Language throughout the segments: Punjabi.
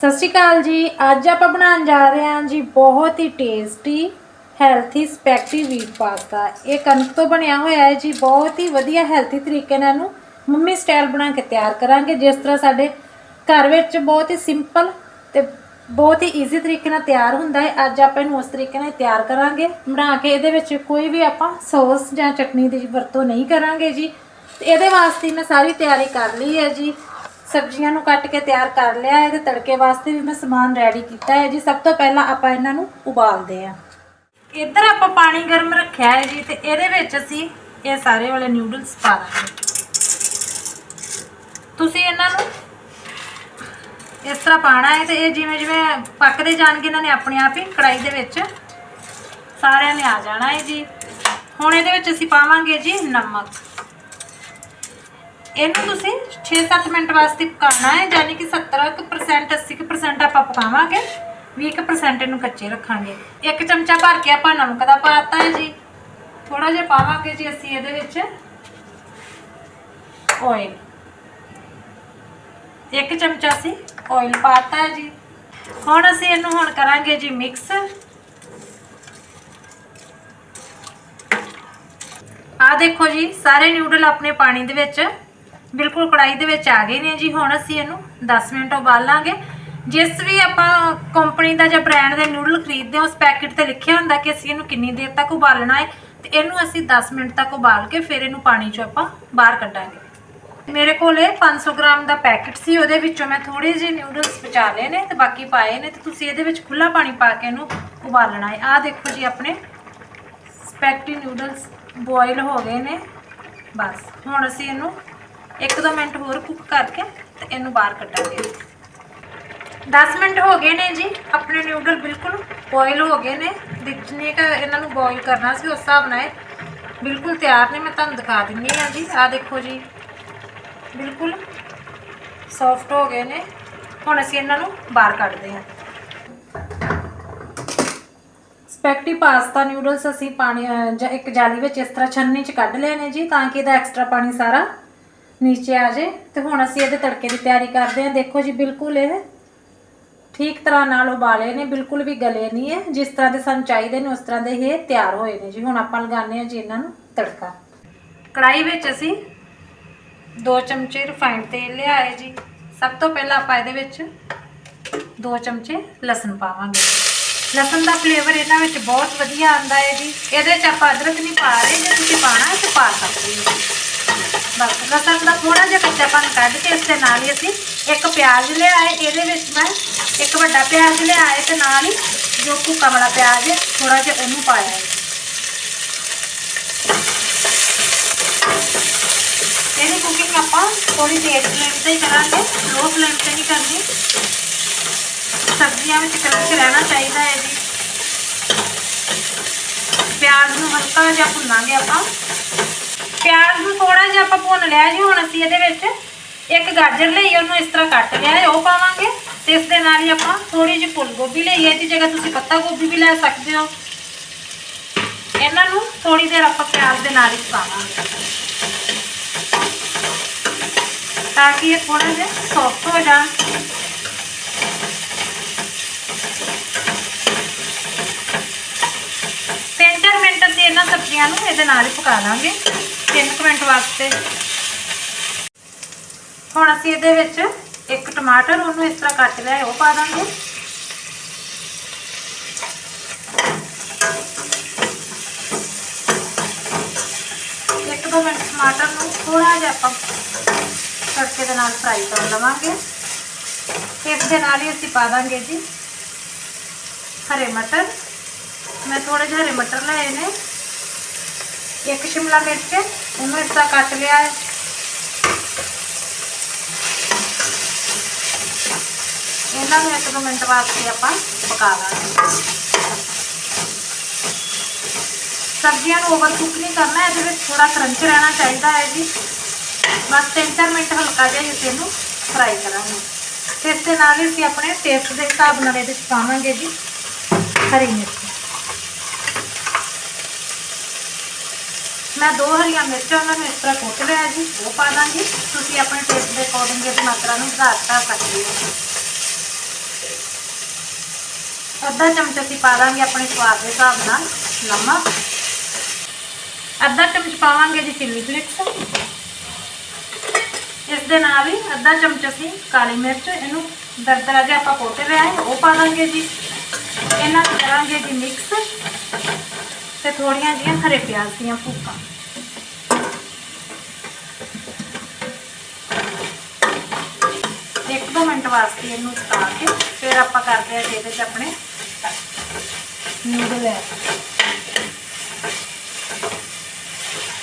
ਸਤਿ ਸ਼੍ਰੀ ਅਕਾਲ ਜੀ। ਅੱਜ ਆਪਾਂ ਬਣਾਉਣ ਜਾ ਰਹੇ ਹਾਂ ਜੀ ਬਹੁਤ ਹੀ tasty healthy spaghetti wheat pasta ਇਹ ਕਣਕ ਤੋਂ ਬਣਿਆ ਹੋਇਆ ਹੈ ਜੀ। ਬਹੁਤ ਹੀ ਵਧੀਆ ਹੈਲਥੀ ਤਰੀਕੇ ਨਾਲ ਇਹਨੂੰ ਮੰਮੀ ਸਟਾਈਲ ਬਣਾ ਕੇ ਤਿਆਰ ਕਰਾਂਗੇ। ਜਿਸ ਤਰ੍ਹਾਂ ਸਾਡੇ ਘਰ ਵਿੱਚ ਬਹੁਤ ਹੀ ਸਿੰਪਲ ਤੇ ਬਹੁਤ ਹੀ ਈਜ਼ੀ ਤਰੀਕੇ ਨਾਲ ਤਿਆਰ ਹੁੰਦਾ ਹੈ। ਅੱਜ ਆਪਾਂ ਇਹਨੂੰ ਉਸ ਤਰੀਕੇ ਨਾਲ ਤਿਆਰ ਕਰਾਂਗੇ। ਬਣਾ ਕੇ ਇਹਦੇ ਵਿੱਚ ਕੋਈ ਵੀ ਆਪਾਂ ਸੌਸ ਜਾਂ ਚਟਨੀ ਦੀ ਵਰਤੋਂ ਨਹੀਂ ਕਰਾਂਗੇ ਜੀ। ਤੇ ਇਹਦੇ ਵਾਸਤੇ ਮੈਂ ਸਾਰੀ ਤਿਆਰੀ ਕਰ ਲਈ ਹੈ ਜੀ। ਸਬਜ਼ੀਆਂ ਨੂੰ ਕੱਟ ਕੇ ਤਿਆਰ ਕਰ ਲਿਆ ਹੈ ਤੇ ਤੜਕੇ ਵਾਸਤੇ ਵੀ ਮੈਂ ਸਮਾਨ ਰੈਡੀ ਕੀਤਾ ਹੈ ਜੀ। ਸਭ ਤੋਂ ਪਹਿਲਾਂ ਆਪਾਂ ਇਹਨਾਂ ਨੂੰ ਉਬਾਲਦੇ ਹਾਂ। ਇੱਧਰ ਆਪਾਂ ਪਾਣੀ ਗਰਮ ਰੱਖਿਆ ਹੈ ਜੀ ਤੇ ਇਹਦੇ ਵਿੱਚ ਅਸੀਂ ਇਹ ਸਾਰੇ ਵਾਲੇ ਨਿਊਡਲਸ ਪਾ ਦਾਂਗੇ। ਤੁਸੀਂ ਇਹਨਾਂ ਨੂੰ ਇਸ ਤਰ੍ਹਾਂ ਪਾਣਾ ਹੈ ਤੇ ਇਹ ਜਿਵੇਂ ਜਿਵੇਂ ਪੱਕਦੇ ਜਾਣਗੇ, ਇਹਨਾਂ ਨੇ ਆਪਣੇ ਆਪ ਹੀ ਕੜਾਈ ਦੇ ਵਿੱਚ ਸਾਰਿਆਂ ਨੇ ਆ ਜਾਣਾ ਹੈ ਜੀ। ਹੁਣ ਇਹਦੇ ਵਿੱਚ ਅਸੀਂ ਪਾਵਾਂਗੇ ਜੀ ਨਮਕ। ਇਹਨੂੰ ਤੁਸੀਂ 6-7 ਮਿੰਟ ਵਾਸਤੇ ਪਕਾਉਣਾ ਹੈ ਯਾਨੀ ਕਿ 70% 80% ਆਪਾਂ ਪਕਾਵਾਂਗੇ 20% ਇਹਨੂੰ ਕੱਚੇ ਰੱਖਾਂਗੇ। ਇੱਕ ਚਮਚਾ ਭਰ ਕੇ ਆਪਾਂ ਨਮਕ ਦਾ ਪਾਤਾ ਹੈ ਜੀ। ਥੋੜਾ ਜਿਹਾ ਪਾਵਾਂਗੇ ਜੀ ਅਸੀਂ ਇਹਦੇ ਵਿੱਚ। ਆਇਲ ਇੱਕ ਚਮਚਾ ਅਸੀਂ ਆਇਲ ਪਾਤਾ ਹੈ ਜੀ। ਹੁਣ ਅਸੀਂ ਇਹਨੂੰ ਹੁਣ ਕਰਾਂਗੇ ਜੀ ਮਿਕਸ ਆ ਦੇਖੋ ਜੀ, ਸਾਰੇ ਨਿਊਡਲ ਆਪਣੇ ਪਾਣੀ ਦੇ ਵਿੱਚ। ਬਿਲਕੁਲ ਕੜਾਈ ਦੇ ਵਿੱਚ ਆ ਗਏ ਨੇ ਜੀ। ਹੁਣ ਅਸੀਂ ਇਹਨੂੰ 10 ਮਿੰਟ ਉਬਾਲਾਂਗੇ। ਜਿਸ ਵੀ ਆਪਾਂ ਕੰਪਨੀ ਦਾ ਜਾਂ ਬ੍ਰਾਂਡ ਦੇ ਨੂਡਲ ਖਰੀਦਦੇ ਹਾਂ, ਉਸ ਪੈਕੇਟ ਤੇ ਲਿਖਿਆ ਹੁੰਦਾ ਕਿ ਅਸੀਂ ਇਹਨੂੰ ਕਿੰਨੀ ਦੇਰ ਤੱਕ ਉਬਾਲਣਾ ਹੈ ਤੇ ਇਹਨੂੰ ਅਸੀਂ 10 ਮਿੰਟ ਤੱਕ ਉਬਾਲ ਕੇ ਫਿਰ ਇਹਨੂੰ ਪਾਣੀ ਚੋਂ ਆਪਾਂ ਬਾਹਰ ਕੱਢਾਂਗੇ। ਮੇਰੇ ਕੋਲ ਇਹ 500 ਗ੍ਰਾਮ ਦਾ ਪੈਕੇਟ ਸੀ। ਉਹਦੇ ਵਿੱਚੋਂ ਮੈਂ ਥੋੜੇ ਜਿਹੇ ਨੂਡਲਸ ਬਚਾ ਲਏ ਨੇ ਤੇ ਬਾਕੀ ਪਾਏ ਨੇ ਤੇ ਤੁਸੀਂ ਇਹਦੇ ਵਿੱਚ ਖੁੱਲਾ ਪਾਣੀ ਪਾ ਕੇ ਇਹਨੂੰ ਉਬਾਲਣਾ ਹੈ। ਆਹ ਦੇਖੋ ਜੀ ਆਪਣੇ ਸਪੈਕਟੀ ਨੂਡਲਸ ਬੋਇਲ ਹੋ ਗਏ ਨੇ। ਬਸ, ਹੁਣ ਅਸੀਂ ਇਹਨੂੰ 1-2 ਮਿੰਟ ਹੋਰ ਕੁੱਕ ਕਰਕੇ ਤੇ ਇਹਨੂੰ ਬਾਹਰ ਕੱਢਾਂਗੇ 10 ਮਿੰਟ ਹੋ ਗਏ ਨੇ ਜੀ ਆਪਣੇ ਨਿਊਡਲ ਬਿਲਕੁਲ ਬੋਇਲ ਹੋ ਗਏ ਨੇ। ਜਿੰਨੇ ਕ ਇਹਨਾਂ ਨੂੰ ਬੋਇਲ ਕਰਨਾ ਸੀ ਉਸ ਹਿਸਾਬ ਨਾਲ ਬਿਲਕੁਲ ਤਿਆਰ ਨੇ ਮੈਂ ਤੁਹਾਨੂੰ ਦਿਖਾ ਦਿੰਨੀ ਆ ਜੀ। ਆਹ ਦੇਖੋ ਜੀ ਬਿਲਕੁਲ ਸੌਫਟ ਹੋ ਗਏ ਨੇ। ਹੁਣ ਅਸੀਂ ਇਹਨਾਂ ਨੂੰ ਬਾਹਰ ਕੱਢਦੇ ਹਾਂ। ਸਪੈਕਟੀ ਪਾਸਤਾ ਨਿਊਡਲਸ ਅਸੀਂ ਪਾਣੀ ਅਹ, ਜਾਂ ਇੱਕ ਜਾਲੀ ਵਿੱਚ ਇਸ ਤਰ੍ਹਾਂ ਛੰਨੀ 'ਚ ਕੱਢ ਲਏ ਨੇ ਜੀ ਤਾਂ ਕਿ ਇਹਦਾ ਐਕਸਟਰਾ ਪਾਣੀ ਸਾਰਾ ਨੀਚੇ ਆ ਜੇ ਤੇ ਹੁਣ ਅਸੀਂ ਇਹਦੇ ਤੜਕੇ ਦੀ ਤਿਆਰੀ ਕਰਦੇ ਹਾਂ। ਦੇਖੋ ਜੀ, ਬਿਲਕੁਲ ਇਹ ਠੀਕ ਤਰ੍ਹਾਂ ਨਾਲ ਉਬਾਲੇ ਨੇ, ਬਿਲਕੁਲ ਵੀ ਗਲੇ ਨਹੀਂ ਹੈ। ਜਿਸ ਤਰ੍ਹਾਂ ਦੇ ਸਾਨੂੰ ਚਾਹੀਦੇ ਨੇ, ਉਸ ਤਰ੍ਹਾਂ ਦੇ ਇਹ ਤਿਆਰ ਹੋਏ ਨੇ ਜੀ। ਹੁਣ ਆਪਾਂ ਲਗਾਉਂਦੇ ਹਾਂ ਜੀ ਇਹਨਾਂ ਨੂੰ ਤੜਕਾ। ਕੜਾਈ ਵਿੱਚ ਅਸੀਂ 2 ਚਮਚੇ ਰਿਫਾਈਨਡ ਤੇਲ ਲਿਆਏ ਜੀ। ਸਭ ਤੋਂ ਪਹਿਲਾਂ ਆਪਾਂ ਇਹਦੇ ਵਿੱਚ 2 ਚਮਚੇ ਲਸਣ ਪਾਵਾਂਗੇ। ਲਸਣ ਦਾ ਫਲੇਵਰ ਇਹਨਾਂ ਵਿੱਚ ਬਹੁਤ ਵਧੀਆ ਆਉਂਦਾ ਹੈ ਜੀ। ਇਹਦੇ ਚ ਆਪਾਂ ਅਦਰਕ ਨਹੀਂ ਪਾ ਰਹੇ ਜੇ ਤੁਸੀਂ ਪਾਣਾ ਹੈ ਤਾਂ ਪਾ ਸਕਦੇ ਹੋ ਬਸ ਲਸਣ ਦਾ ਥੋੜਾ ਜਿਹਾ ਕੱਚਾਪਨ ਕੱਢ ਕੇ ਇਸ ਦੇ ਨਾਲ ਹੀ ਅਸੀਂ ਇੱਕ ਪਿਆਜ਼ ਲਿਆਏ, ਇਹਦੇ ਵਿੱਚ ਮੈਂ ਇੱਕ ਵੱਡਾ ਪਿਆਜ਼ ਲਿਆਏ ਹੈ ਤੇ ਨਾਲ ਹੀ ਜੋ ਭੁੱਕਾ ਵਾਲਾ ਪਿਆਜ਼ ਹੈ ਥੋੜਾ ਜਿਹਾ ਉਹਨੂੰ ਪਾਇਆ ਹੈ। ਇਹਦੀ ਕੁਕਿੰਗ ਆਪਾਂ ਥੋੜੀ ਤੇਜ਼ ਫਲੇਮ ਤੇ ਹੀ ਕਰਾਂਗੇ ਲੋ ਫਲੇਮ ਤੇ ਨਹੀਂ ਕਰਨੀ। ਸਬਜ਼ੀਆਂ ਵਿੱਚ ਕਰੰਚ ਰਹਿਣਾ ਚਾਹੀਦਾ ਹੈ ਜੀ। ਪਿਆਜ਼ ਨੂੰ ਹਲਕਾ ਜਿਹਾ ਭੁੰਨਾਂਗੇ ਆਪਾਂ। ਪਿਆਜ਼ ਨੂੰ ਥੋੜਾ ਜਿਹਾ ਆਪਾਂ ਭੁੰਨ ਲਿਆ ਜੀ, ਹੁਣ ਅਸੀਂ ਇਹਦੇ ਵਿੱਚ ਇੱਕ ਗਾਜਰ ਲਈ, ਉਹਨੂੰ ਇਸ ਤਰ੍ਹਾਂ ਕੱਟ ਲਿਆ ਹੈ, ਉਹ ਪਾਵਾਂਗੇ ਤੇ ਇਸ ਦੇ ਨਾਲ ਹੀ ਆਪਾਂ ਥੋੜੀ ਜਿਹੀ ਫੁੱਲ ਗੋਭੀ ਲਈ ਹੈ ਦੀ ਜਗ੍ਹਾ ਤੁਸੀਂ ਪੱਤਾ ਗੋਭੀ ਵੀ ਲੈ ਸਕਦੇ ਹੋ। ਇਹਨਾਂ ਨੂੰ ਥੋੜੀ ਦੇਰ ਆਪਾਂ ਪਿਆਜ਼ ਦੇ ਨਾਲ ਹੀ ਪਕਾਵਾਂਗੇ ਤਾਂ ਕਿ ਇਹ ਥੋੜਾ ਜਿਹਾ ਸੌਫਟ ਹੋ ਜਾਣ। ਤਿੰਨ ਚਾਰ ਮਿੰਟ ਅਸੀਂ ਇਹਨਾਂ ਸਬਜ਼ੀਆਂ ਨੂੰ ਇਹਦੇ ਨਾਲ ਹੀ ਪਕਾ ਲਾਂਗੇ। 3 ਮਿੰਟ ਵਾਸਤੇ। ਹੁਣ ਅਸੀਂ ਇਹਦੇ ਵਿੱਚ ਇੱਕ ਟਮਾਟਰ ਉਹਨੂੰ ਇਸ ਤਰ੍ਹਾਂ ਕੱਟ ਲਿਆ, ਉਹ ਪਾ ਦਾਂਗੇ। ਇੱਕ ਦੋ ਮਿੰਟ ਟਮਾਟਰ ਨੂੰ ਥੋੜਾ ਜਿਹਾ ਆਪਾਂ ਤੜਕੇ ਦੇ ਨਾਲ ਫਰਾਈ ਕਰ ਲਵਾਂਗੇ। ਇਸ ਦੇ ਨਾਲ ਹੀ ਅਸੀਂ ਪਾ ਦਾਂਗੇ ਜੀ ਹਰੇ ਮਟਰ। ਮੈਂ ਥੋੜੇ ਜਿਹੇ ਹਰੇ ਮਟਰ ਲਏ ਨੇ। ਇੱਕ ਸ਼ਿਮਲਾ ਮਿਰਚ, ਉਹਨੂੰ ਇਸ ਤਰ੍ਹਾਂ ਕੱਟ ਲਿਆ ਹੈ। ਇਹਨਾਂ ਨੂੰ ਇੱਕ ਦੋ ਮਿੰਟ ਵਾਸਤੇ ਆਪਾਂ ਪਕਾ ਲਾਂਗੇ। ਸਬਜ਼ੀਆਂ ਨੂੰ ਓਵਰ ਕੁੱਕ ਨਹੀਂ ਕਰਨਾ, ਇਹਦੇ ਵਿੱਚ ਥੋੜਾ ਕਰੰਚ ਰਹਿਣਾ ਚਾਹੀਦਾ ਹੈ ਜੀ। ਬਸ 3-4 ਮਿੰਟ ਹਲਕਾ ਜਿਹਾ ਹੀ ਅਸੀਂ ਇਹਨੂੰ ਫਰਾਈ ਕਰਾਂਗੇ। ਤੇ ਇਸ ਦੇ ਨਾਲ ਹੀ ਅਸੀਂ ਆਪਣੇ ਟੇਸਟ ਦੇ ਹਿਸਾਬ ਨਾਲ ਇਹਦੇ ਵਿੱਚ ਪਾਵਾਂਗੇ ਜੀ ਹਰੀ ਮਿਰਚ। ਮੈਂ ਦੋ ਹਰੀਆਂ ਮਿਰਚਾਂ ਉਹਨਾਂ ਨੂੰ ਇਸ ਤਰ੍ਹਾਂ ਕੁੱਟ ਲਿਆ ਜੀ, ਉਹ ਪਾ ਦਾਂਗੀ। ਤੁਸੀਂ ਆਪਣੇ ਟੇਸਟ ਦੇ ਅਕੋਰਡਿੰਗ ਇਹਦੀ ਮਾਤਰਾ ਨੂੰ ਵਧਾ ਘਟਾ ਸਕਦੇ ਹੋ। ਅੱਧਾ ਚਮਚ ਅਸੀਂ ਪਾ ਦਾਂਗੇ ਆਪਣੇ ਸਵਾਦ ਦੇ ਹਿਸਾਬ ਨਾਲ ਨਮਕ। ਅੱਧਾ ਚਮਚ ਪਾਵਾਂਗੇ ਜੀ ਚਿੱਲੀ ਫਲਿਕਸ। ਇਸ ਦੇ ਨਾਲ ਹੀ ਅੱਧਾ ਚਮਚ ਅਸੀਂ ਕਾਲੀ ਮਿਰਚ, ਇਹਨੂੰ ਦਰਦਰਾ ਜਿਹਾ ਆਪਾਂ ਕੋਟ ਲਿਆ ਹੈ, ਉਹ ਪਾ ਦਾਂਗੇ ਜੀ। ਇਹਨਾਂ ਨੂੰ ਕਰਾਂਗੇ ਜੀ ਮਿਕਸ ਤੇ ਥੋੜੀਆਂ ਜੀਆਂ ਹਰੇ ਪਿਆਜ਼ ਦੀਆਂ ਭੁੱਕਾਂ ਇੱਕ ਦੋ ਮਿੰਟ ਵਾਸਤੇ ਇਹਨੂੰ ਸੁਕਾ ਕੇ ਫਿਰ ਆਪਾਂ ਕਰਦੇ ਆ ਜੀ ਚ ਆਪਣੇ ਨੂਡਲ ਐਡ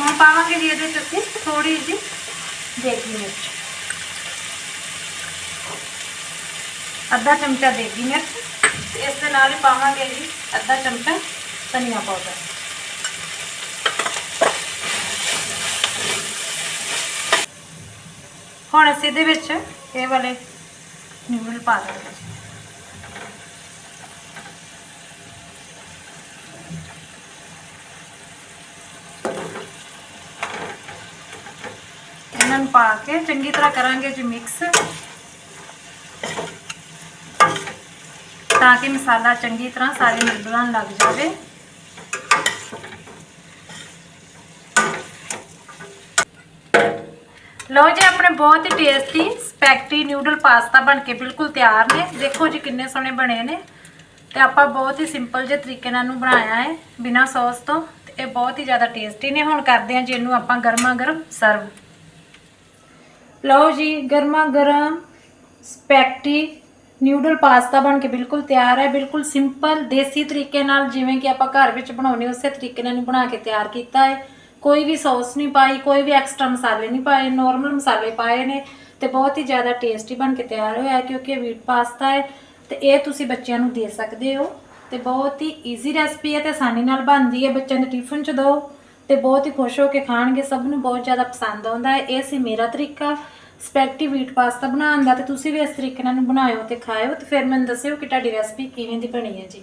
ਹੁਣ ਪਾਵਾਂਗੇ ਜੀ ਇਹਦੇ ਚ ਅਸੀਂ ਥੋੜੀ ਜਿਹੀ ਦੇਗੀ ਮਿਰਚ। ਅੱਧਾ ਚਮਚਾ ਦੇਗੀ ਮਿਰਚ। ਤੇ ਇਸ ਦੇ ਨਾਲ ਹੀ ਪਾਵਾਂਗੇ ਜੀ ਅੱਧਾ ਚਮਚਾ ਧਨੀਆ ਪਾਊਡਰ। ਹੁਣ ਅਸੀਂ ਇਹਦੇ ਵਿੱਚ ਇਹ ਵਾਲੇ ਨਿਊਡਲ ਪਾ ਦਾਂਗੇ ਇਹਨਾਂ ਨੂੰ ਪਾ ਕੇ ਚੰਗੀ ਤਰ੍ਹਾਂ ਕਰਾਂਗੇ ਜੀ ਮਿਕਸ ਤਾਂ ਕਿ ਮਸਾਲਾ ਚੰਗੀ ਤਰ੍ਹਾਂ ਸਾਰੇ ਨਿਊਡਲਾਂ ਲੱਗ ਜਾਵੇ। ਲਓ ਜੀ, ਆਪਣੇ ਬਹੁਤ ਹੀ ਟੇਸਟੀ ਸਪੈਕਟੀ ਨਿਊਡਲ ਪਾਸਤਾ ਬਣ ਕੇ ਬਿਲਕੁਲ ਤਿਆਰ ਨੇ। ਦੇਖੋ ਜੀ, ਕਿੰਨੇ ਸੋਹਣੇ ਬਣੇ ਨੇ। ਤੇ ਆਪਾਂ ਬਹੁਤ ਹੀ ਸਿੰਪਲ ਜਿਹੇ ਤਰੀਕੇ ਨਾਲ ਇਹਨੂੰ ਬਣਾਇਆ ਹੈ, ਬਿਨਾਂ ਸੌਸ ਤੋਂ। ਤੇ ਇਹ ਬਹੁਤ ਹੀ ਜ਼ਿਆਦਾ ਟੇਸਟੀ ਨੇ। ਹੁਣ ਕਰਦੇ ਹਾਂ ਜੀ, ਇਹਨੂੰ ਆਪਾਂ ਗਰਮਾ ਗਰਮ ਸਰਵ ਲਓ ਜੀ ਗਰਮਾ ਗਰਮ ਸਪੈਕਟੀ ਨਿਊਡਲ ਪਾਸਤਾ ਬਣ ਕੇ ਬਿਲਕੁਲ ਤਿਆਰ ਹੈ। ਬਿਲਕੁਲ ਸਿੰਪਲ ਦੇਸੀ ਤਰੀਕੇ ਨਾਲ, ਜਿਵੇਂ ਕਿ ਆਪਾਂ ਘਰ ਵਿੱਚ ਬਣਾਉਨੇ ਉਸੇ ਤਰੀਕੇ ਨਾਲ ਇਹਨੂੰ ਬਣਾ ਕੇ ਤਿਆਰ ਕੀਤਾ ਹੈ। ਕੋਈ ਵੀ ਸੌਸ ਨਹੀਂ ਪਾਈ, ਕੋਈ ਵੀ ਐਕਸਟਰਾ ਮਸਾਲੇ ਨਹੀਂ ਪਾਏ ਨਾਰਮਲ ਮਸਾਲੇ ਪਾਏ ਨੇ ਤੇ ਬਹੁਤ ਹੀ ਜ਼ਿਆਦਾ ਟੇਸਟੀ ਬਣ ਕੇ ਤਿਆਰ ਹੋਇਆ ਕਿਉਂਕਿ ਇਹ ਵੀਟ ਪਾਸਤਾ ਹੈ ਤੇ ਇਹ ਤੁਸੀਂ ਬੱਚਿਆਂ ਨੂੰ ਦੇ ਸਕਦੇ ਹੋ ਤੇ ਬਹੁਤ ਹੀ ਈਜ਼ੀ ਰੈਸਪੀ ਹੈ ਤੇ ਆਸਾਨੀ ਨਾਲ ਬਣਦੀ ਹੈ, ਬੱਚਿਆਂ ਦੇ ਟਿਫਨ ਚ ਦਿਓ ਤੇ ਬਹੁਤ ਹੀ ਖੁਸ਼ ਹੋ ਕੇ ਖਾਣਗੇ, ਸਭ ਨੂੰ ਬਹੁਤ ਜ਼ਿਆਦਾ ਪਸੰਦ ਆਉਂਦਾ ਹੈ। ਇਹ ਸੀ ਮੇਰਾ ਤਰੀਕਾ ਸਪੈਗੇਟੀ ਵੀਟ ਪਾਸਤਾ ਬਣਾਉਣ ਦਾ ਤੇ ਤੁਸੀਂ ਵੀ ਇਸ ਤਰੀਕੇ ਨਾਲ ਬਣਾਇਓ ਤੇ ਖਾਇਓ ਤੇ ਫਿਰ ਮੈਨੂੰ ਦੱਸਿਓ ਕਿ ਤੁਹਾਡੀ ਰੈਸਪੀ ਕਿਵੇਂ ਦੀ ਬਣੀ ਹੈ ਜੀ।